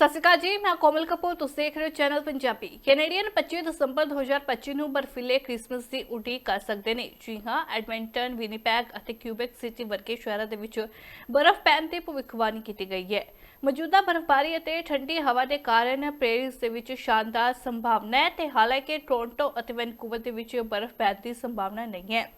ਸਤਿ ਸ਼੍ਰੀ ਅਕਾਲ ਜੀ, ਮੈਂ ਕੋਮਲ ਕਪੂਰ, ਤੁਸੀਂ ਦੇਖ ਰਹੇ ਹੋ ਚੈਨਲ ਪੰਜਾਬੀ। ਕੈਨੇਡੀਅਨ 25 ਦਸੰਬਰ 2025 ਨੂੰ ਬਰਫੀਲੇ ਕ੍ਰਿਸਮਸ ਦੀ ਉਡੀਕ ਕਰ ਸਕਦੇ ਨੇ। ਜੀ ਹਾਂ, ਐਡਮਿੰਟਨ, ਵਿਨੀਪੈਗ ਅਤੇ ਕਿਊਬੈਕ ਸਿਟੀ ਵਰਗੇ ਸ਼ਹਿਰਾਂ ਦੇ ਵਿੱਚ ਬਰਫ਼ ਪੈਣ ਦੀ ਭਵਿੱਖਬਾਣੀ ਕੀਤੀ ਗਈ ਹੈ। ਮੌਜੂਦਾ ਬਰਫ਼ਬਾਰੀ ਅਤੇ ਠੰਡੀ ਹਵਾ ਦੇ ਕਾਰਨ ਪੈਰਿਸ ਦੇ ਵਿੱਚ ਸ਼ਾਨਦਾਰ ਸੰਭਾਵਨਾ ਹੈ ਤੇ ਹਾਲਾਂਕਿ ਟੋਰਾਂਟੋ ਅਤੇ ਵੈਨਕੂਵਰ ਦੇ ਵਿੱਚ ਬਰਫ਼ ਪੈਣ ਦੀ ਸੰਭਾਵਨਾ ਨਹੀਂ ਹੈ।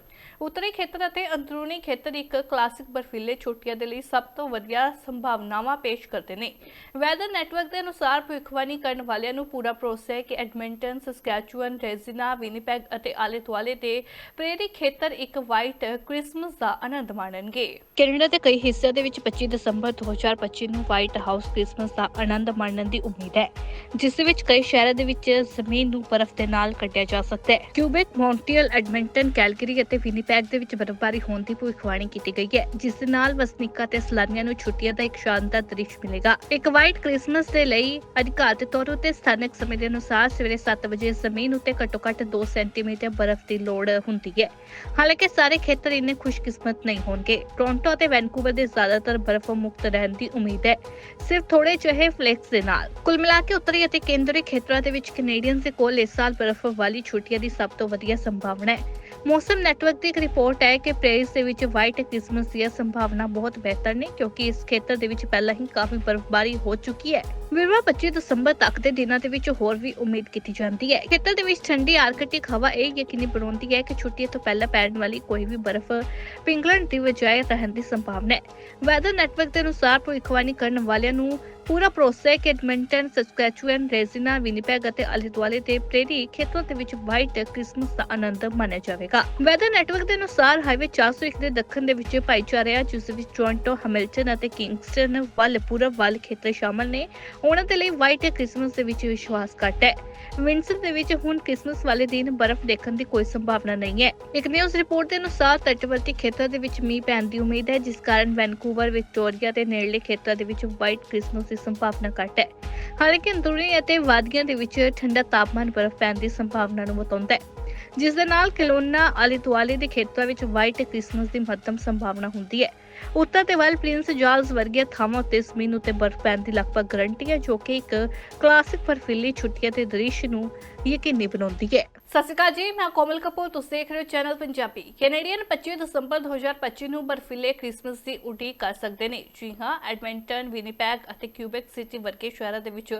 ਉੱਤਰੀ ਖੇਤਰ ਅਤੇ ਅੰਦਰੂਨੀ ਖੇਤਰ ਇੱਕ ਕਲਾਸਿਕ ਬਰਫੀਲੇ ਛੁੱਟੀਆਂ ਦੇ ਲਈ ਸਭ ਤੋਂ ਵਧੀਆ ਸੰਭਾਵਨਾਵਾਂ ਪੇਸ਼ ਕਰਦੇ ਨੇ। ਵੈਦਰ ਨੈਟਵਰਕ ਦੇ ਅਨੁਸਾਰ ਭਵਿੱਖਬਾਣੀ ਕਰਨ ਵਾਲਿਆਂ ਨੂੰ ਪੂਰਾ ਭਰੋਸਾ ਹੈ ਕਿ ਐਡਮਿੰਟਨ, ਸਸਕੈਚੁਅਨ, ਰੈਜ਼ਿਨਾ, ਵਿਨੀਪੈਗ ਅਤੇ ਆਲੇ-ਦੁਆਲੇ ਦੇ ਪ੍ਰੇਰੀ ਖੇਤਰ ਇੱਕ ਵਾਈਟ ਕ੍ਰਿਸਮਸ ਦਾ ਆਨੰਦ ਮਾਣਨਗੇ। ਕੈਨੇਡਾ ਦੇ ਕਈ ਹਿੱਸਿਆਂ ਦੇ ਵਿੱਚ 25 ਦਸੰਬਰ 2025 ਨੂੰ ਵਾਈਟ ਹਾਊਸ ਕ੍ਰਿਸਮਸ ਦਾ ਆਨੰਦ ਮਾਣਨ ਦੀ ਉਮੀਦ ਹੈ, ਜਿਸ ਦੇ ਵਿੱਚ ਕਈ ਸ਼ਹਿਰਾਂ ਦੇ ਵਿੱਚ ਜ਼ਮੀਨ ਨੂੰ ਬਰਫ਼ ਦੇ ਨਾਲ ਕੱਟਿਆ ਜਾ ਸਕਦਾ ਹੈ। ਕਿਊਬੈਕ ਮੌਂਟਰੀਅਲ ਐਡਮਿੰਟਨ ਕੈਲਗਰੀ ਅਤੇ ਵਿਨੀਪੈਗ ਦੇ ਵਿੱਚ ਬਰਫ਼ਬਾਰੀ ਹੋਣ ਦੀ ਭਵਿੱਖਬਾਣੀ ਕੀਤੀ ਗਈ ਹੈ, ਜਿਸ ਦੇ ਨਾਲ ਵਸਨੀਕਾਂ ਤੇ ਸੈਲਾਨੀਆਂ ਨੂੰ ਛੁੱਟੀਆਂ ਦਾ ਇੱਕ ਸ਼ਾਨਦਾਰ ਦ੍ਰਿਸ਼ ਮਿਲੇਗਾ। ਇੱਕ ਵਾਈਟ ਕ੍ਰਿਸਮਸ ਦੇ ਲਈ ਅਧਿਕਾਰਤ ਤੌਰ ਉੱਤੇ ਸਥਾਨਕ ਸਮੇਂ ਦੇ ਅਨੁਸਾਰ ਸਵੇਰੇ 7 ਵਜੇ ਜ਼ਮੀਨ ਉੱਤੇ ਘੱਟੋ-ਘੱਟ 2 ਸੈਂਟੀਮੀਟਰ ਬਰਫ਼ ਦੀ ਲੋੜ ਹੁੰਦੀ ਹੈ। ਹਾਲਾਂਕਿ ਸਾਰੇ ਖੇਤਰ ਇੰਨੇ ਖੁਸ਼ਕਿਸਮਤ ਨਹੀਂ ਹੋਣਗੇ। ਟੋਰਾਂਟੋ ਅਤੇ ਵੈਨਕੂਵਰ ਦੇ ਜ਼ਿਆਦਾਤਰ ਬਰਫ਼ ਮੁਕਤ ਰਹਿਣ ਦੀ ਉਮੀਦ ਹੈ। ਸਿਰਫ ਥੋੜੇ ਜਿਹੇ ਫਲੇਕਸ ਦੇ ਨਾਲ। ਕੁੱਲ ਮਿਲਾ ਕੇ ਉੱਤਰੀ ਅਤੇ ਕੇਂਦਰੀ ਖੇਤਰਾਂ ਦੇ ਵਿੱਚ ਕੈਨੇਡੀਅਨਸ ਦੇ ਕੋਲ ਇਸ ਸਾਲ ਬਰਫ਼ ਵਾਲੀ ਛੁੱਟੀਆਂ ਦੀ ਸਭ ਤੋਂ ਵਧੀਆ ਸੰਭਾਵਨਾ ਹੈ। ਮੌਸਮ ਨੈਟਵਰਕ ਦੀ ਇੱਕ ਰਿਪੋਰਟ ਹੈ ਕਿ ਪੈਰਿਸ ਦੇ ਵਿੱਚ ਵਾਈਟ ਕ੍ਰਿਸਮਸ ਦੀ ਸੰਭਾਵਨਾ ਬਹੁਤ ਬਿਹਤਰ ਨੇ, ਕਿਉਂਕਿ ਇਸ ਖੇਤਰ ਦੇ ਵਿੱਚ ਪਹਿਲਾਂ ਹੀ ਕਾਫੀ ਬਰਫ਼ਬਾਰੀ ਹੋ ਚੁੱਕੀ ਹੈ। ਵੀਰਵਾਰ 25 ਦਸੰਬਰ ਤੱਕ ਦੇ ਦਿਨਾਂ ਦੇ ਵਿੱਚ ਹੋਰ ਵੀ ਉਮੀਦ ਕੀਤੀ ਜਾਂਦੀ ਹੈ। ਖੇਤਰ ਦੇ ਵਿੱਚ ਠੰਡੀ ਆਰਕਟਿਕ ਹਵਾ ਇਹ ਯਕੀਨੀ ਬਣਾਉਂਦੀ ਹੈ ਕਿ ਛੁੱਟੀਆਂ ਤੋਂ ਪਹਿਲਾਂ ਪੈਣ ਵਾਲੀ ਕੋਈ ਵੀ ਬਰਫ਼ ਪਿੰਗਲਣ ਦੀ ਬਜਾਏ ਰਹਿਣ ਦੀ ਸੰਭਾਵਨਾ ਹੈ। ਵੈਦਰ ਨੈਟਵਰਕ ਦੇ ਅਨੁਸਾਰ ਭਵਿੱਖਬਾਣੀ ਕਰਨ ਵਾਲਿਆਂ ਨੂੰ ਪੂਰਾ ਭਰੋਸਾ ਹੈ ਐਡਮਿੰਟਨ ਸਸਕੈਚੁਅਨ ਰੈਜ਼ਿਨਾ, ਵਿਨੀਪੈਗ ਅਤੇ ਆਲੇ-ਦੁਆਲੇ ਦੇ ਪ੍ਰੇਰੀ ਖੇਤਰਾਂ ਦੇ ਵਿੱਚ ਵਾਈਟ ਕ੍ਰਿਸਮਸ ਦਾ ਆਨੰਦ ਮਾਣਿਆ ਜਾਵੇਗਾ। ਵੈਦਰ ਨੈਟਵਰਕ ਦੇ ਅਨੁਸਾਰ ਹਾਈਵੇ 401 ਦੇ ਦੱਖਣ ਦੇ ਵਿੱਚ ਭਾਈਚਾਰਿਆ, ਜਿਸ ਵਿੱਚ ਟੋਰਾਂਟੋ, ਹੈਮਿਲਟਨ ਅਤੇ ਕਿੰਗਸਟਨ ਵੱਲ ਪੂਰਬ ਵੱਲ ਖੇਤਰ ਸ਼ਾਮਲ ਨੇ, ਉਹਨਾਂ ਦੇ ਲਈ ਵਾਈਟ ਕ੍ਰਿਸਮਸ ਦੇ ਵਿੱਚ ਵਿਸ਼ਵਾਸ ਘੱਟ ਹੈ। ਵਿੰਸਰ ਦੇ ਵਿੱਚ ਹੁਣ ਕ੍ਰਿਸਮਸ ਵਾਲੇ ਦਿਨ ਬਰਫ਼ ਦੇਖਣ ਦੀ ਕੋਈ ਸੰਭਾਵਨਾ ਨਹੀਂ ਹੈ। ਇੱਕ ਨਿਊਜ਼ ਰਿਪੋਰਟ ਦੇ ਅਨੁਸਾਰ ਤੱਟਵਰਤੀ ਖੇਤਰ ਦੇ ਵਿੱਚ ਮੀਂਹ ਪੈਣ ਦੀ ਉਮੀਦ ਹੈ, ਜਿਸ ਕਾਰਨ ਵੈਨਕੂਵਰ, ਵਿਕਟੋਰੀਆ ਤੇ ਨੇੜਲੇ ਖੇਤਰਾਂ ਦੇ ਵਿੱਚ ਵਾਈਟ ਕ੍ਰਿਸਮਸ ਦੀ ਸੰਭਾਵਨਾ ਘੱਟ ਹੈ। ਹਾਲਾਂਕਿ ਅੰਦਰੂਨੀ ਅਤੇ ਵਾਦੀਆਂ ਦੇ ਵਿੱਚ ਠੰਡਾ ਤਾਪਮਾਨ ਬਰਫ਼ ਪੈਣ ਦੀ ਸੰਭਾਵਨਾ ਨੂੰ ਬਤਾਉਂਦਾ ਹੈ। ਜਿਸ ਦੇ ਨਾਲ ਖਿਲੌਣਾ ਆਲੇ ਦੁਆਲੇ ਦੇ ਖੇਤਰਾਂ ਵਿੱਚ ਵਾਈਟ ਕ੍ਰਿਸਮਸ ਦੀ ਮਹੱਤਮ ਸੰਭਾਵਨਾ ਹੁੰਦੀ ਹੈ। ਉੱਤਰ ਤੇ ਵੱਲ ਪ੍ਰਿੰਸ ਜਾਰਲਸ ਵਰਗੀਆਂ ਥਾਵਾਂ ਉੱਤੇ ਜ਼ਮੀਨ ਉੱਤੇ ਬਰਫ਼ ਪੈਣ ਦੀ ਲਗਭਗ ਗਰੰਟੀ ਹੈ, ਜੋ ਕਿ ਇੱਕ ਕਲਾਸਿਕ ਬਰਫੀਲੀ ਛੁੱਟੀਆਂ ਦੇ ਦ੍ਰਿਸ਼ ਨੂੰ ਯਕੀਨੀ ਬਣਾਉਂਦੀ ਹੈ। ਸਤਿ ਸ਼੍ਰੀ ਅਕਾਲ ਜੀ, ਮੈਂ ਕੋਮਲ ਕਪੂਰ। ਤੁਸੀਂ ਦੇਖ ਰਹੇ ਹੋ ਚੈਨਲ ਪੰਜਾਬੀ। ਕੈਨੇਡੀਅਨ 25 ਦਸੰਬਰ 2025 ਨੂੰ ਬਰਫੀਲੇ ਕ੍ਰਿਸਮਸ ਦੀ ਉਡੀਕ ਕਰ ਸਕਦੇ ਨੇ। ਜੀ ਹਾਂ, ਐਡਮਿੰਟਨ, ਵਿਨੀਪੈਗ ਅਤੇ ਕਿਊਬੈਕ ਸਿਟੀ ਵਰਗੇ ਸ਼ਹਿਰਾਂ ਦੇ ਵਿੱਚ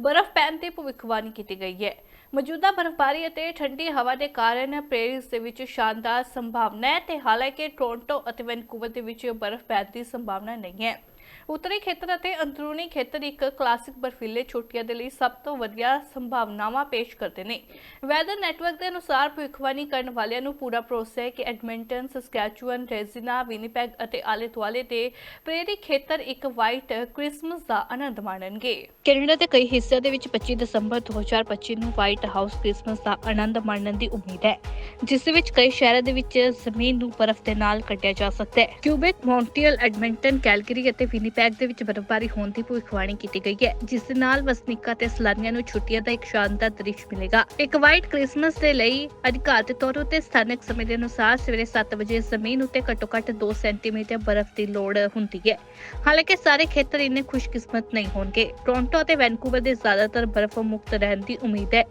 ਬਰਫ਼ ਪੈਣ ਦੀ ਭਵਿੱਖਬਾਣੀ ਕੀਤੀ ਗਈ ਹੈ। ਮੌਜੂਦਾ ਬਰਫ਼ਬਾਰੀ ਅਤੇ ਠੰਡੀ ਹਵਾ ਦੇ ਕਾਰਨ ਪੇਰਿਸ ਦੇ ਵਿੱਚ ਸ਼ਾਨਦਾਰ ਸੰਭਾਵਨਾ ਹੈ ਤੇ ਹਾਲਾਂਕਿ ਟੋਰਾਂਟੋ ਅਤੇ ਵੈਨਕੂਵਰ ਦੇ ਵਿੱਚ ਬਰਫ਼ ਪੈਣ ਦੀ ਸੰਭਾਵਨਾ ਨਹੀਂ ਹੈ। ਉੱਤਰੀ ਖੇਤਰ ਅਤੇ ਅੰਦਰੂਨੀ ਖੇਤਰ ਇੱਕ ਕਲਾਸਿਕ ਬਰਫੀਲੇ ਛੁੱਟੀਆਂ ਦੇ ਲਈ ਸਭ ਤੋਂ ਵਧੀਆ ਸੰਭਾਵਨਾਵਾਂ ਪੇਸ਼ ਕਰਦੇ ਨੇ। ਵੈਦਰ ਨੈਟਵਰਕ ਦੇ ਅਨੁਸਾਰ ਭਵਿੱਖਬਾਣੀ ਕਰਨ ਵਾਲਿਆਂ ਨੂੰ ਪੂਰਾ ਭਰੋਸਾ ਹੈ ਕਿ ਐਡਮਿੰਟਨ, ਸਸਕੈਚੁਅਨ, ਰੈਜ਼ਿਨਾ, ਵਿਨੀਪੈਗ ਅਤੇ ਆਲੇ-ਦੁਆਲੇ ਦੇ ਪ੍ਰੇਰੀ ਖੇਤਰ ਇੱਕ ਵਾਈਟ ਕ੍ਰਿਸਮਸ ਦਾ ਆਨੰਦ ਮਾਣਨਗੇ। ਕੈਨੇਡਾ ਦੇ ਕਈ ਹਿੱਸਿਆਂ ਦੇ ਵਿੱਚ 25 ਦਸੰਬਰ 2025 ਨੂੰ ਵਾਈਟ ਹਾਊਸ ਕ੍ਰਿਸਮਸ ਦਾ ਆਨੰਦ ਮਾਣਨ ਦੀ ਉਮੀਦ ਹੈ, ਜਿਸ ਦੇ ਵਿੱਚ ਕਈ ਸ਼ਹਿਰਾਂ ਦੇ ਵਿੱਚ ਜ਼ਮੀਨ ਨੂੰ ਬਰਫ਼ ਦੇ ਨਾਲ ਕੱਟਿਆ ਜਾ ਸਕਦਾ ਹੈ। ਕਿਊਬੈਕ ਮੌਂਟਰੀਅਲ ਐਡਮਿੰਟਨ ਕੈਲਗਰੀ ਅਤੇ ਵਿਨੀਪੈਗ ਦੇ ਵਿੱਚ ਬਰਫ਼ਬਾਰੀ ਹੋਣ ਦੀ ਭਵਿੱਖਬਾਣੀ ਕੀਤੀ ਗਈ ਹੈ, ਜਿਸ ਦੇ ਨਾਲ ਵਸਨੀਕਾਂ ਤੇ ਸੈਲਾਨੀਆਂ ਨੂੰ ਛੁੱਟੀਆਂ ਦਾ ਇੱਕ ਸ਼ਾਨਦਾਰ ਦ੍ਰਿਸ਼ ਮਿਲੇਗਾ। ਇੱਕ ਵਾਈਟ ਕ੍ਰਿਸਮਸ ਦੇ ਲਈ ਅਧਿਕਾਰਤ ਤੌਰ ਉੱਤੇ ਸਥਾਨਕ ਸਮੇਂ ਦੇ ਅਨੁਸਾਰ ਸਵੇਰੇ 7 ਵਜੇ ਜ਼ਮੀਨ ਉੱਤੇ ਘੱਟੋ-ਘੱਟ 2 ਸੈਂਟੀਮੀਟਰ ਬਰਫ਼ ਦੀ ਲੋੜ ਹੁੰਦੀ ਹੈ। ਹਾਲਾਂਕਿ ਸਾਰੇ ਖੇਤਰ ਇੰਨੇ ਖੁਸ਼ਕਿਸਮਤ ਨਹੀਂ ਹੋਣਗੇ। ਟੋਰਾਂਟੋ ਅਤੇ ਵੈਨਕੂਵਰ ਦੇ ਜ਼ਿਆਦਾਤਰ ਬਰਫ਼ ਮੁਕਤ ਰਹਿਣ ਦੀ ਉਮੀਦ ਹੈ।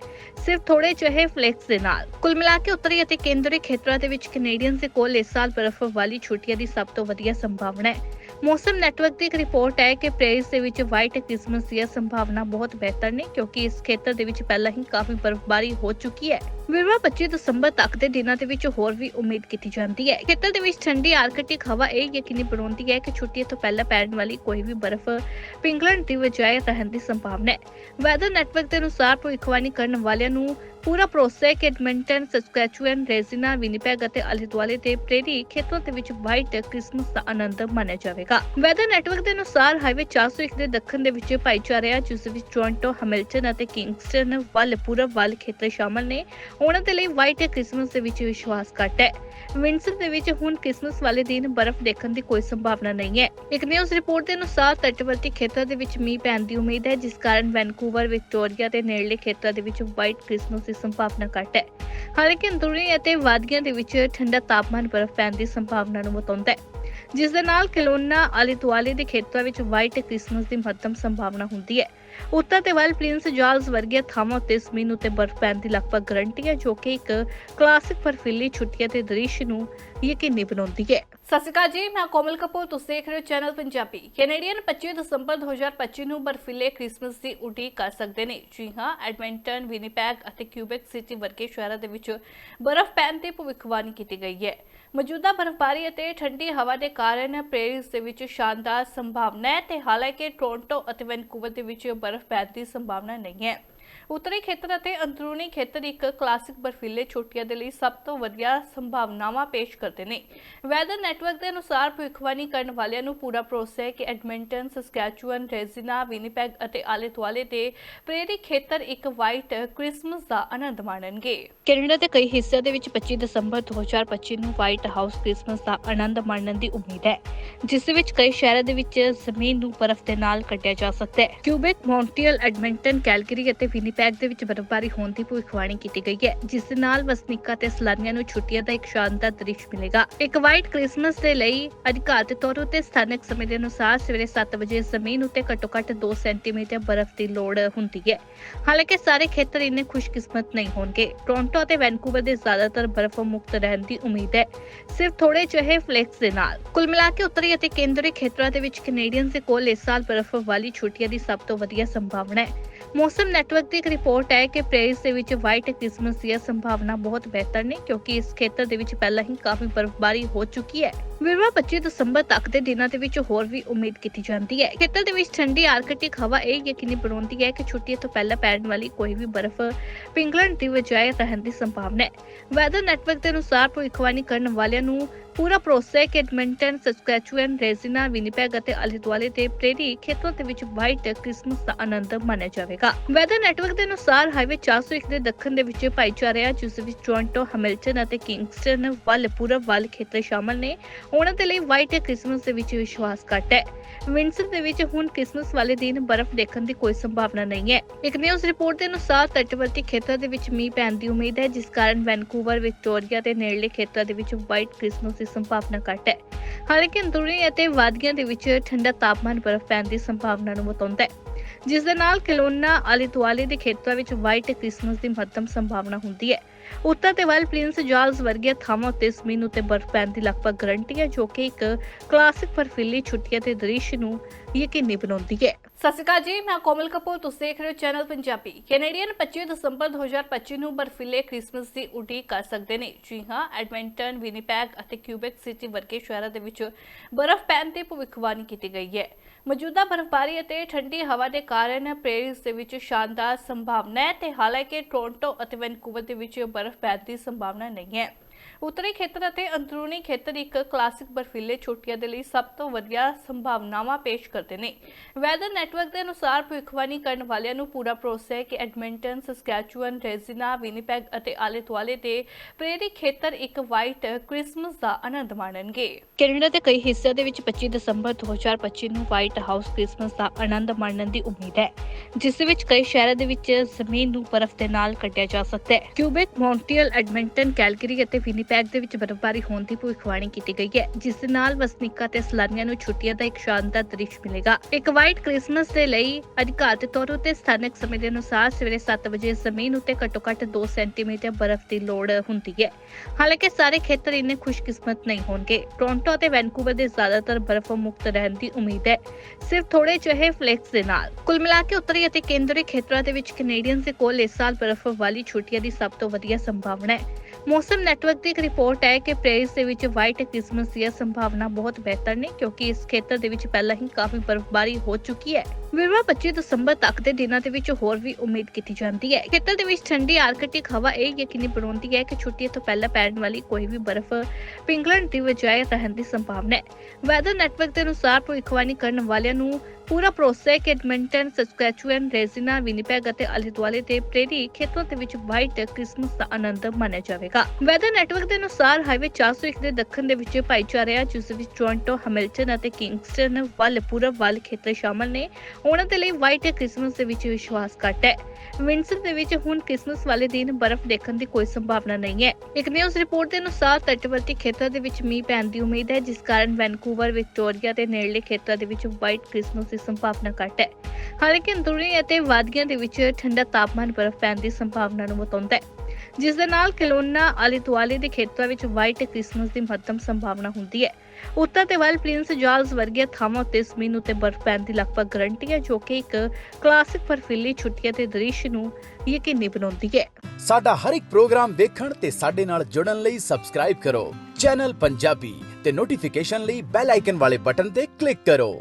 ਸਿਰਫ ਥੋੜੇ ਜਿਹੇ ਫਲੇਕਸ ਦੇ ਨਾਲ। ਕੁੱਲ ਮਿਲਾ ਕੇ ਉੱਤਰੀ ਅਤੇ ਕੇਂਦਰੀ ਖੇਤਰਾਂ ਦੇ ਵਿੱਚ ਕੈਨੇਡੀਅਨਸ ਦੇ ਕੋਲ ਇਸ ਸਾਲ ਬਰਫ਼ ਵਾਲੀ ਛੁੱਟੀਆਂ ਦੀ ਸਭ ਤੋਂ ਵਧੀਆ ਸੰਭਾਵਨਾ ਹੈ। ਮੌਸਮ ਨੈਟਵਰਕ ਦੀ ਇੱਕ ਰਿਪੋਰਟ ਹੈ ਕਿ ਪੈਰਿਸ ਦੇ ਵਿੱਚ ਵਾਈਟ ਕ੍ਰਿਸਮਸ ਦੀ ਸੰਭਾਵਨਾ ਬਹੁਤ ਬਿਹਤਰ ਨੇ, ਕਿਉਂਕਿ ਇਸ ਖੇਤਰ ਦੇ ਵਿੱਚ ਪਹਿਲਾਂ ਹੀ ਕਾਫੀ ਬਰਫ਼ਬਾਰੀ ਹੋ ਚੁੱਕੀ ਹੈ। ਵੀਰਵਾਰ 25 ਦਸੰਬਰ ਤੱਕ ਦੇ ਦਿਨਾਂ ਦੇ ਵਿੱਚ ਹੋਰ ਵੀ ਉਮੀਦ ਕੀਤੀ ਜਾਂਦੀ ਹੈ। ਖੇਤਰ ਦੇ ਵਿੱਚ ਠੰਡੀ, ਆਰਕਟਿਕ ਹਵਾ ਇਹ ਯਕੀਨੀ ਬਣਾਉਂਦੀ ਹੈ ਕਿ ਛੁੱਟੀਆਂ ਤੋਂ ਪਹਿਲਾਂ ਪੈਣ ਵਾਲੀ ਕੋਈ ਵੀ ਬਰਫ਼ ਪਿੰਗਲਣ ਦੀ ਬਜਾਏ ਰਹਿਣ ਦੀ ਸੰਭਾਵਨਾ ਹੈ। ਵੈਦਰ ਨੈਟਵਰਕ ਦੇ ਅਨੁਸਾਰ ਭਵਿੱਖਬਾਣੀ ਕਰਨ ਵਾਲਿਆਂ ਨੂੰ ਪੂਰਾ ਭਰੋਸਾ ਐਡਮਿੰਟਨ, ਸਸਕੈਚੁਅਨ, ਰੈਜ਼ਿਨਾ, ਵਿਨੀਪੈਗ ਅਤੇ ਆਲੇ-ਦੁਆਲੇ ਦੇ ਪ੍ਰੇਰੀ ਖੇਤਰਾਂ ਦੇ ਵਿੱਚ ਵਾਈਟ ਕ੍ਰਿਸਮਸ ਦਾ ਆਨੰਦ ਮਾਣਿਆ ਜਾਵੇਗਾ। ਵੈਦਰ ਨੈਟਵਰਕ ਦੇ ਅਨੁਸਾਰ ਹਾਈਵੇ 401 ਦੇ ਦੱਖਣ ਦੇ ਵਿੱਚ ਭਾਈਚਾਰਿਆ ਜਿਸ ਵਿੱਚ ਟੋਰਾਂਟੋ, ਹੈਮਿਲਟਨ ਅਤੇ ਕਿੰਗਸਟਨ ਵੱਲ ਪੂਰਬ ਵੱਲ ਖੇਤਰ ਸ਼ਾਮਲ ਨੇ। ਉਹਨਾਂ ਦੇ ਲਈ ਵਾਈਟ ਕ੍ਰਿਸਮਸ ਦੇ ਵਿੱਚ ਵਿਸ਼ਵਾਸ ਘੱਟ ਹੈ। ਵਿੰਸਰ ਦੇ ਵਿੱਚ ਹੁਣ ਕ੍ਰਿਸਮਸ ਵਾਲੇ ਦਿਨ ਬਰਫ਼ ਦੇਖਣ ਦੀ ਕੋਈ ਸੰਭਾਵਨਾ ਨਹੀਂ ਹੈ। ਇੱਕ ਨਿਊਜ਼ ਰਿਪੋਰਟ ਦੇ ਅਨੁਸਾਰ ਤਟਵਰਤੀ ਖੇਤਰ ਦੇ ਵਿੱਚ ਮੀਂਹ ਪੈਣ ਦੀ ਉਮੀਦ ਹੈ, ਜਿਸ ਕਾਰਨ ਵੈਨਕੂਵਰ, ਵਿਕਟੋਰੀਆ ਤੇ ਨੇੜਲੇ ਖੇਤਰਾਂ ਦੇ ਵਿੱਚ ਵਾਈਟ ਕ੍ਰਿਸਮਸ ਦੀ ਸੰਭਾਵਨਾ ਘੱਟ ਹੈ। ਹਾਲਾਂਕਿ ਅੰਦਰੂਨੀ ਅਤੇ ਵਾਦੀਆਂ ਦੇ ਵਿੱਚ ਠੰਡਾ ਤਾਪਮਾਨ ਬਰਫ਼ ਪੈਣ ਦੀ ਸੰਭਾਵਨਾ ਨੂੰ ਬਤਾਉਂਦਾ ਹੈ। ਜਿਸ ਦੇ ਨਾਲ ਕਿਲੋਨਾ ਆਲੇ ਦੁਆਲੇ ਦੇ ਖੇਤਰਾਂ ਵਿੱਚ ਵਾਈਟ ਕ੍ਰਿਸਮਸ ਦੀ ਮਹੱਤਮ ਸੰਭਾਵਨਾ ਹੁੰਦੀ ਹੈ। ਉੱਤਰ ਤੇ ਵੱਲ ਪ੍ਰਿੰਸ ਜਾਰਜ ਵਰਗੀਆਂ ਥਾਵਾਂ ਉੱਤੇ ਜ਼ਮੀਨ ਉੱਤੇ ਬਰਫ਼ ਪੈਣ ਦੀ ਲਗਭਗ ਗਰੰਟੀ ਹੈ ਜੋ ਕਿ ਇੱਕ ਕਲਾਸਿਕ ਬਰਫੀਲੀ ਛੁੱਟੀਆਂ ਦੇ ਦ੍ਰਿਸ਼ ਨੂੰ ਯਕੀਨੀ ਬਣਾਉਂਦੀ ਹੈ। ਸਤਿ ਸ਼੍ਰੀ ਅਕਾਲ ਜੀ, ਮੈਂ ਕੋਮਲ ਕਪੂਰ, ਤੁਸੀਂ ਦੇਖ ਰਹੇ ਹੋ ਚੈਨਲ ਪੰਜਾਬੀ। ਕੈਨੇਡੀਅਨ 25 ਦਸੰਬਰ 2025 ਨੂੰ ਬਰਫੀਲੇ ਕ੍ਰਿਸਮਸ ਦੀ ਉਡੀਕ ਕਰ ਸਕਦੇ ਨੇ। ਜੀ ਹਾਂ, ਐਡਮਿੰਟਨ, ਵਿਨੀਪੈਗ ਅਤੇ ਕਿਊਬੈਕ ਸਿਟੀ ਵਰਗੇ ਸ਼ਹਿਰਾਂ ਦੇ ਵਿੱਚ ਬਰਫ਼ ਪੈਣ ਦੀ ਭਵਿੱਖਬਾਣੀ ਕੀਤੀ ਗਈ ਹੈ। ਮੌਜੂਦਾ ਬਰਫ਼ਬਾਰੀ ਅਤੇ ਠੰਡੀ ਹਵਾ ਦੇ ਕਾਰਨ ਪ੍ਰੇਰਿਸ ਦੇ ਵਿੱਚ ਸ਼ਾਨਦਾਰ ਸੰਭਾਵਨਾ ਹੈ ਤੇ ਹਾਲਾਂਕਿ ਟੋਰਾਂਟੋ ਅਤੇ ਵੈਨਕੂਵਰ ਦੇ ਵਿੱਚ ਬਰਫ਼ ਪੈਣ ਦੀ ਸੰਭਾਵਨਾ ਨਹੀਂ ਹੈ। ਉੱਤਰੀ ਖੇਤਰ ਅਤੇ ਅੰਦਰੂਨੀ ਖੇਤਰ ਇੱਕ ਕਲਾਸਿਕ ਬਰਫੀਲੇ ਛੁੱਟੀਆਂ ਦੇ ਲਈ ਸਭ ਤੋਂ ਵਧੀਆ ਸੰਭਾਵਨਾਵਾਂ ਪੇਸ਼ ਕਰਦੇ ਨੇ। ਵੈਦਰ ਨੈਟਵਰਕ ਦੇ ਅਨੁਸਾਰ ਭਵਿੱਖਬਾਣੀ ਕਰਨ ਵਾਲਿਆਂ ਨੂੰ ਪੂਰਾ ਭਰੋਸਾ ਹੈ ਕਿ ਐਡਮਿੰਟਨ, ਸਸਕੈਚੂਅਨ, ਰੈਜ਼ਿਨਾ, ਵਿਨੀਪੈਗ ਅਤੇ ਆਲੇ ਦੁਆਲੇ ਦੇ ਪ੍ਰੇਰੀ ਖੇਤਰ ਇੱਕ ਵਾਈਟ ਕ੍ਰਿਸਮਸ ਦਾ ਆਨੰਦ ਮਾਣਨਗੇ। ਕੈਨੇਡਾ ਦੇ ਕਈ ਹਿੱਸਿਆਂ ਦੇ ਵਿੱਚ 25 ਦਸੰਬਰ 2025 ਨੂੰ ਵਾਈਟ ਹਾਊਸ ਕ੍ਰਿਸਮਸ ਦਾ ਆਨੰਦ ਮਾਣਨ ਦੀ ਉਮੀਦ ਹੈ, ਜਿਸ ਦੇ ਵਿੱਚ ਕਈ ਸ਼ਹਿਰਾਂ ਦੇ ਵਿੱਚ ਜ਼ਮੀਨ ਨੂੰ ਬਰਫ਼ ਦੇ ਨਾਲ ਕੱਟਿਆ ਜਾ ਸਕਦਾ ਹੈ। ਕਿਊਬੈਕ ਮੌਂਟਰੀਅਲ ਐਡਮਿੰਟਨ ਕੈਲਗਰੀ ਅਤੇ ਵਿਨੀਪੈਗ ਦੇ ਵਿੱਚ ਬਰਫ਼ਬਾਰੀ ਹੋਣ ਦੀ ਭਵਿੱਖਬਾਣੀ ਕੀਤੀ ਗਈ ਹੈ, ਜਿਸ ਦੇ ਨਾਲ ਵਸਨੀਕਾਂ ਤੇ ਸੈਲਾਨੀਆਂ ਨੂੰ ਛੁੱਟੀਆਂ ਦਾ ਇੱਕ ਸ਼ਾਨਦਾਰ ਦ੍ਰਿਸ਼ ਮਿਲੇਗਾ। ਇੱਕ ਵਾਈਟ ਕ੍ਰਿਸਮਸ ਦੇ ਲਈ ਅਧਿਕਾਰਤ ਤੌਰ ਉੱਤੇ ਸਥਾਨਕ ਸਮੇਂ ਦੇ ਅਨੁਸਾਰ ਸਵੇਰੇ 7 ਵਜੇ ਜ਼ਮੀਨ ਉੱਤੇ ਘੱਟੋ-ਘੱਟ 2 ਸੈਂਟੀਮੀਟਰ ਬਰਫ਼ ਦੀ ਲੋੜ ਹੁੰਦੀ ਹੈ। ਹਾਲਾਂਕਿ ਸਾਰੇ ਖੇਤਰ ਇੰਨੇ ਖੁਸ਼ਕਿਸਮਤ ਨਹੀਂ ਹੋਣਗੇ। ਟੋਰਾਂਟੋ ਅਤੇ ਵੈਨਕੂਵਰ ਦੇ ਜ਼ਿਆਦਾਤਰ ਬਰਫ਼ ਮੁਕਤ ਰਹਿਣ ਦੀ ਉਮੀਦ ਹੈ। ਸਿਰਫ ਥੋੜੇ ਜਿਹੇ ਫਲੇਕਸ ਦੇ ਨਾਲ। ਕੁੱਲ ਮਿਲਾ ਕੇ ਉੱਤਰੀ ਅਤੇ ਕੇਂਦਰੀ ਖੇਤਰਾਂ ਦੇ ਵਿੱਚ ਕੈਨੇਡੀਅਨਸ ਦੇ ਕੋਲ ਇਸ ਸਾਲ ਬਰਫ਼ ਵਾਲੀ ਛੁੱਟੀਆਂ ਦੀ ਸਭ ਤੋਂ ਵਧੀਆ ਸੰਭਾਵਨਾ ਹੈ। ਮੌਸਮ ਨੈਟਵਰਕ ਦੀ ਇੱਕ ਰਿਪੋਰਟ ਹੈ ਕਿ ਪ੍ਰੇਰਿਸ ਦੇ ਵਿੱਚ ਵਾਈਟ ਕ੍ਰਿਸਮਸ ਦੀ ਸੰਭਾਵਨਾ ਬਹੁਤ ਬਿਹਤਰ ਨੇ, ਕਿਉਂਕਿ ਇਸ ਖੇਤਰ ਦੇ ਵਿੱਚ ਪਹਿਲਾਂ ਹੀ ਕਾਫੀ ਬਰਫ਼ਬਾਰੀ ਹੋ ਚੁੱਕੀ ਹੈ। ਵੀਰਵਾਰ 25 ਦਸੰਬਰ ਤੱਕ ਦੇ ਦਿਨਾਂ ਦੇ ਵਿੱਚ ਹੋਰ ਵੀ ਉਮੀਦ ਕੀਤੀ ਜਾਂਦੀ ਹੈ। ਖੇਤਰ ਦੇ ਵਿੱਚ ਠੰਡੀ ਆਰਕਟਿਕ ਹਵਾ ਇਹ ਯਕੀਨੀ ਬਣਾਉਂਦੀ ਹੈ ਕਿ ਛੁੱਟੀਆਂ ਤੋਂ ਪਹਿਲਾਂ ਪੈਣ ਵਾਲੀ ਕੋਈ ਵੀ ਬਰਫ਼ ਪਿੰਗਲਣ ਦੀ ਬਜਾਏ ਰਹਿਣ ਦੀ ਸੰਭਾਵਨਾ ਹੈ। ਵੈਦਰ ਨੈਟਵਰਕ ਦੇ ਅਨੁਸਾਰ ਭਵਿੱਖਬਾਣੀ ਕਰਨ ਵਾਲਿਆਂ ਨੂੰ ਪੂਰਾ ਭਰੋਸਾ ਹੈ ਕਿ ਐਡਮਿੰਟਨ, ਸਸਕੈਚੂਅਨ, ਰੈਜ਼ਿਨਾ, ਵਿਨੀਪੈਗ ਅਤੇ ਆਲੇ ਦੁਆਲੇ ਦੇ ਪ੍ਰੇਰੀ ਖੇਤਰਾਂ ਦੇ ਵਿੱਚ ਵਾਈਟ ਕ੍ਰਿਸਮਸ ਦਾ ਆਨੰਦ ਮਾਣਿਆ ਜਾਵੇਗਾ। ਵੈਦਰ ਨੈਟਵਰਕ ਦੇ ਅਨੁਸਾਰ ਹਾਈਵੇ 401 ਦੇ ਦੱਖਣ ਦੇ ਵਿੱਚ ਭਾਈ ਜਾ ਜਿਸ ਵਿੱਚ ਟੋਰਾਂਟੋ, ਹੈਮਿਲਟਨ ਅਤੇ ਕਿੰਗਸਟਨ ਵੱਲ ਪੂਰਬ ਵੱਲ ਖੇਤਰ ਸ਼ਾਮਲ ਨੇ। ਉਹਨਾਂ ਦੇ ਲਈ ਵਾਈਟ ਕ੍ਰਿਸਮਸ ਦੇ ਵਿੱਚ ਵਿਸ਼ਵਾਸ ਘੱਟ ਹੈ। ਵਿੰਸਰ ਦੇ ਵਿੱਚ ਹੁਣ ਕ੍ਰਿਸਮਸ ਵਾਲੇ ਦਿਨ ਬਰਫ਼ ਦੇਖਣ ਦੀ ਕੋਈ ਸੰਭਾਵਨਾ ਨਹੀਂ ਹੈ। ਇੱਕ ਨਿਊਜ਼ ਰਿਪੋਰਟ ਦੇ ਅਨੁਸਾਰ ਤੱਟਵਰਤੀ ਖੇਤਰ ਦੇ ਵਿੱਚ ਮੀਂਹ ਪੈਣ ਦੀ ਉਮੀਦ ਹੈ, ਜਿਸ ਕਾਰਨ ਵੈਨਕੂਵਰ, ਵਿਕਟੋਰੀਆ ਤੇ ਨੇੜਲੇ ਖੇਤਰ ਦੇ ਵਿੱਚ ਵਾਈਟ ਕ੍ਰਿਸਮਸ ਸੰਭਾਵਨਾ ਘੱਟ ਹੈ। ਹਾਲਾਂਕਿ ਅੰਦਰੂਨੀ ਅਤੇ ਵਾਦੀਆਂ ਦੇ ਵਿੱਚ ਠੰਡਾ ਤਾਪਮਾਨ ਬਰਫ਼ ਪੈਣ ਦੀ ਸੰਭਾਵਨਾ ਨੂੰ ਬਤਾਉਂਦਾ ਹੈ। ਜਿਸ ਦੇ ਨਾਲ ਕਿਲੋਨਾ ਆਲੇ ਦੁਆਲੇ ਦੇ ਖੇਤਰਾਂ ਵਿੱਚ ਵਾਈਟ ਕ੍ਰਿਸਮਸ ਦੀ ਮਹੱਤਮ ਸੰਭਾਵਨਾ ਹੁੰਦੀ ਹੈ। ਉੱਤਰ ਤੇ ਵੱਲ ਪ੍ਰਿੰਸ ਜਾਰਜ ਵਰਗੀਆਂ ਥਾਵਾਂ ਉੱਤੇ ਜ਼ਮੀਨ ਉੱਤੇ ਬਰਫ਼ ਪੈਣ ਦੀ ਲਗਭਗ ਗਰੰਟੀ ਹੈ, ਜੋ ਕਿ ਇੱਕ ਕਲਾਸਿਕ ਬਰਫੀਲੀ ਛੁੱਟੀਆਂ ਦੇ ਦ੍ਰਿਸ਼ ਨੂੰ ਯਕੀਨੀ ਬਣਾਉਂਦੀ ਹੈ। ਸਤਿ ਸ਼੍ਰੀ ਅਕਾਲ ਜੀ, ਮੈਂ ਕੋਮਲ ਕਪੂਰ, ਤੁਸੀਂ ਦੇਖ ਰਹੇ ਹੋ ਚੈਨਲ ਪੰਜਾਬੀ। ਕੈਨੇਡੀਅਨ 25 ਦਸੰਬਰ 2025 ਨੂੰ ਬਰਫੀਲੇ ਕ੍ਰਿਸਮਸ ਦੀ ਉਡੀਕ ਕਰ ਸਕਦੇ ਨੇ। ਜੀ ਹਾਂ, ਐਡਮਿੰਟਨ, ਵਿਨੀਪੈਗ ਅਤੇ ਕਿਊਬੈਕ ਸਿਟੀ ਵਰਗੇ ਸ਼ਹਿਰਾਂ ਦੇ ਵਿੱਚ ਬਰਫ਼ ਪੈਣ ਦੀ ਭਵਿੱਖਬਾਣੀ ਕੀਤੀ ਗਈ ਹੈ। ਮੌਜੂਦਾ ਬਰਫ਼ਬਾਰੀ ਅਤੇ ਠੰਡੀ ਹਵਾ ਦੇ ਕਾਰਨ ਪ੍ਰੇਰਿਸ ਦੇ ਵਿੱਚ ਸ਼ਾਨਦਾਰ ਸੰਭਾਵਨਾ ਹੈ ਤੇ ਹਾਲਾਂਕਿ ਟੋਰਾਂਟੋ ਅਤੇ ਵੈਨਕੂਵਰ ਦੇ ਵਿੱਚ ਬਰਫ਼ ਪੈਣ ਦੀ ਸੰਭਾਵਨਾ ਨਹੀਂ ਹੈ। ਉੱਤਰੀ ਖੇਤਰ ਅਤੇ ਅੰਦਰੂਨੀ ਖੇਤਰ ਇੱਕ ਕਲਾਸਿਕ ਬਰਫੀਲੇ ਛੁੱਟੀਆਂ ਦੇ ਲਈ ਸਭ ਤੋਂ ਵਧੀਆ ਸੰਭਾਵਨਾਵਾਂ ਪੇਸ਼ ਕਰਦੇ ਨੇ। ਵੈਦਰ ਨੈਟਵਰਕ ਦੇ ਅਨੁਸਾਰ ਭਵਿੱਖਬਾਣੀ ਕਰਨ ਵਾਲਿਆਂ ਨੂੰ ਪੂਰਾ ਭਰੋਸਾ ਹੈ ਕਿ ਐਡਮਿੰਟਨ, ਸਸਕੈਚੂਅਨ, ਰੈਜ਼ਿਨਾ, ਵਿਨੀਪੈਗ ਅਤੇ ਆਲੇ ਦੁਆਲੇ ਦੇ ਪ੍ਰੇਰੀ ਖੇਤਰ ਇੱਕ ਵਾਈਟ ਕ੍ਰਿਸਮਸ ਦਾ ਆਨੰਦ ਮਾਣਨਗੇ। ਕੈਨੇਡਾ ਦੇ ਕਈ ਹਿੱਸਿਆਂ ਦੇ ਵਿੱਚ 25 ਦਸੰਬਰ 2025 ਨੂੰ ਵਾਈਟ ਹਾਊਸ ਕ੍ਰਿਸਮਸ ਦਾ ਆਨੰਦ ਮਾਣਨ ਦੀ ਉਮੀਦ ਹੈ। ਜਿਸ ਦੇ ਵਿੱਚ ਕਈ ਸ਼ਹਿਰਾਂ ਦੇ ਵਿੱਚ ਜ਼ਮੀਨ ਨੂੰ ਬਰਫ਼ ਦੇ ਨਾਲ ਕੱਟਿਆ ਜਾ ਸਕਦਾ ਹੈ। ਕਿਊਬੈਕ ਮੌਂਟਰੀਅਲ ਐਡਮਿੰਟਨ, ਕੈਲਗਰੀ ਅਤੇ ਵਿਨੀਪੈਗ ਦੇ ਵਿੱਚ ਬਰਫ਼ਬਾਰੀ ਹੋਣ ਦੀ ਭਵਿੱਖਬਾਣੀ ਕੀਤੀ ਗਈ ਹੈ, ਜਿਸ ਦੇ ਨਾਲ ਵਸਨੀਕਾਂ ਤੇ ਸੈਲਾਨੀਆਂ ਨੂੰ ਛੁੱਟੀਆਂ ਦਾ ਇੱਕ ਸ਼ਾਨਦਾਰ ਦ੍ਰਿਸ਼ ਮਿਲੇਗਾ। ਇੱਕ ਵਾਈਟ ਕ੍ਰਿਸਮਸ ਦੇ ਲਈ ਅਧਿਕਾਰਤ ਤੌਰ ਉੱਤੇ ਸਥਾਨਕ ਸਮੇਂ ਦੇ ਅਨੁਸਾਰ ਸਵੇਰੇ 7 ਵਜੇ ਜ਼ਮੀਨ ਉੱਤੇ ਘੱਟੋ-ਘੱਟ 2 ਸੈਂਟੀਮੀਟਰ ਬਰਫ਼ ਦੀ ਲੋੜ ਹੁੰਦੀ ਹੈ। ਹਾਲਾਂਕਿ ਸਾਰੇ ਖੇਤਰ ਇੰਨੇ ਖੁਸ਼ਕਿਸਮਤ ਨਹੀਂ ਹੋਣਗੇ। ਟੋਰਾਂਟੋ ਅਤੇ ਵੈਨਕੂਵਰ ਦੇ ਜ਼ਿਆਦਾਤਰ ਬਰਫ਼ ਮੁਕਤ ਰਹਿਣ ਦੀ ਉਮੀਦ ਹੈ। ਸਿਰਫ ਥੋੜੇ ਜਿਹੇ ਫਲੇਕਸ ਦੇ ਨਾਲ। ਕੁੱਲ ਮਿਲਾ ਕੇ ਉੱਤਰੀ ਅਤੇ ਕੇਂਦਰੀ ਖੇਤਰਾਂ ਦੇ ਵਿੱਚ ਕੈਨੇਡੀਅਨਸ ਦੇ ਕੋਲ ਇਸ ਸਾਲ ਬਰਫ਼ ਛੁੱਟੀਆਂ ਦੀ ਸਭ ਤੋਂ ਵਧੀਆ ਸੰਭਾਵਨਾ ਹੈ। ਮੌਸਮ ਨੈਟਵਰਕ ਦੀ ਇੱਕ ਰਿਪੋਰਟ ਹੈ ਕਿ ਪ੍ਰੇਰਿਸ ਦੇ ਵਿੱਚ ਵਾਈਟ ਕ੍ਰਿਸਮਸ ਦੀ ਸੰਭਾਵਨਾ ਬਹੁਤ ਬਿਹਤਰ ਨੇ, ਕਿਉਂਕਿ ਇਸ ਖੇਤਰ ਦੇ ਵਿੱਚ ਪਹਿਲਾਂ ਹੀ ਕਾਫੀ ਬਰਫ਼ਬਾਰੀ ਹੋ ਚੁੱਕੀ ਹੈ। ਵੀਰਵਾਰ 25 ਦਸੰਬਰ ਤੱਕ ਦੇ ਦਿਨਾਂ ਦੇ ਵਿੱਚ ਹੋਰ ਵੀ ਉਮੀਦ ਕੀਤੀ ਜਾਂਦੀ ਹੈ। ਖੇਤਰ ਦੇ ਵਿੱਚ ਠੰਡੀ ਆਰਕਟਿਕ ਹਵਾ ਇਹ ਯਕੀਨੀ ਬਣਾਉਂਦੀ ਹੈ ਕਿ ਛੁੱਟੀਆਂ ਤੋਂ ਪਹਿਲਾਂ ਪੈਣ ਵਾਲੀ ਕੋਈ ਵੀ ਬਰਫ਼ ਪਿੰਗਲਣ ਦੀ ਬਜਾਏ ਰਹਿਣ ਦੀ ਸੰਭਾਵਨਾ ਹੈ। ਵੈਦਰ ਨੈਟਵਰਕ ਦੇ ਅਨੁਸਾਰ ਭਵਿੱਖਬਾਣੀ ਕਰਨ ਵਾਲਿਆਂ ਨੂੰ ਪੂਰਾ ਭਰੋਸਾ ਹੈ ਐਡਮਿੰਟਨ, ਸਸਕੈਚੁਅਨ, ਰੈਜ਼ੀਨਾ, ਵਿਨੀਪੈਗ ਅਤੇ ਆਲੇ ਦੁਆਲੇ ਦੇ ਪ੍ਰੇਰੀ ਖੇਤਰਾਂ ਦੇ ਵਿੱਚ ਵਾਈਟ ਕ੍ਰਿਸਮਸ ਦਾ ਆਨੰਦ ਮਾਣਿਆ ਜਾਵੇਗਾ। ਵੈਦਰ ਨੈਟਵਰਕ ਦੇ ਅਨੁਸਾਰ ਹਾਈਵੇ 401 ਦੇ ਦੱਖਣ ਦੇ ਵਿੱਚ ਭਾਈਚਾਰਾ ਜਿਸ ਵਿੱਚ ਟੋਰਾਂਟੋ, ਹੈਮਿਲਟਨ ਅਤੇ ਕਿੰਗਸਟਨ ਵੱਲ ਪੂਰਬ ਵੱਲ ਖੇਤਰ ਸ਼ਾਮਲ ਨੇ। ਉਹਨਾਂ ਦੇ ਲਈ ਵਾਈਟ ਕ੍ਰਿਸਮਸ ਦੇ ਵਿੱਚ ਵਿਸ਼ਵਾਸ ਘੱਟ ਹੈ। ਵਿੰਡਸਰ ਦੇ ਵਿੱਚ ਹੁਣ ਕ੍ਰਿਸਮਸ ਵਾਲੇ ਦਿਨ ਬਰਫ਼ ਦੇਖਣ ਦੀ ਕੋਈ ਸੰਭਾਵਨਾ ਨਹੀਂ ਹੈ। ਇੱਕ ਨਿਊਜ਼ ਰਿਪੋਰਟ ਦੇ ਅਨੁਸਾਰ ਤੱਟਵਰਤੀ ਖੇਤਰ ਦੇ ਵਿੱਚ ਮੀਂਹ ਪੈਣ ਦੀ ਉਮੀਦ ਹੈ, ਜਿਸ ਕਾਰਨ ਵੈਨਕੂਵਰ, ਵਿਕਟੋਰੀਆ ਦੇ ਨੇੜਲੇ ਖੇਤਰਾਂ ਦੇ ਵਿੱਚ ਵਾਈਟ ਕ੍ਰਿਸਮਸ ਦੀ ਸੰਭਾਵਨਾ ਘੱਟ ਹੈ। ਹਾਲਾਂਕਿ ਅੰਦਰੂਨੀ ਅਤੇ ਵਾਦੀਆਂ ਦੇ ਵਿੱਚ ਠੰਡਾ ਤਾਪਮਾਨ ਬਰਫ਼ ਪੈਣ ਦੀ ਸੰਭਾਵਨਾ ਨੂੰ ਬਤਾਉਂਦਾ ਹੈ, ਜਿਸ ਦੇ ਨਾਲ ਕਿਲੋਨਾ ਆਲੇ ਦੁਆਲੇ ਦੇ ਖੇਤਰਾਂ ਵਿੱਚ ਵਾਈਟ ਕ੍ਰਿਸਮਸ ਦੀ ਮਹੱਤਮ ਸੰਭਾਵਨਾ ਹੁੰਦੀ ਹੈ। ਉੱਤਰ ਤੇ ਵੈਲ ਪ੍ਰਿੰਸ ਜਾਰਜ ਵਰਗੀਆਂ ਥਾਵਾਂ ਉੱਤੇ ਜ਼ਮੀਨ ਉੱਤੇ ਬਰਫ਼ ਪੈਣ ਦੀ ਲਗਭਗ ਗਰੰਟੀ ਹੈ, ਜੋ ਕਿ ਇੱਕ ਕਲਾਸਿਕ ਬਰਫੀਲੀ ਛੁੱਟੀਆਂ ਦੇ ਦ੍ਰਿਸ਼ ਨੂੰ ਯਕੀਨੀ ਬਣਾਉਂਦੀ ਹੈ। ਸਾਡਾ ਹਰ ਇੱਕ ਪ੍ਰੋਗਰਾਮ ਦੇਖਣ ਤੇ ਸਾਡੇ ਨਾਲ ਜੁੜਨ ਲਈ ਸਬਸਕ੍ਰਾਈਬ ਕਰੋ। ਚੈਨਲ ਪੰਜਾਬੀ ਤੇ ਨੋਟੀਫਿਕੇਸ਼ਨ ਲਈ ਬੈਲ ਆਈਕਨ ਵਾਲੇ ਬਟਨ ਤੇ ਕਲਿੱਕ ਕਰੋ।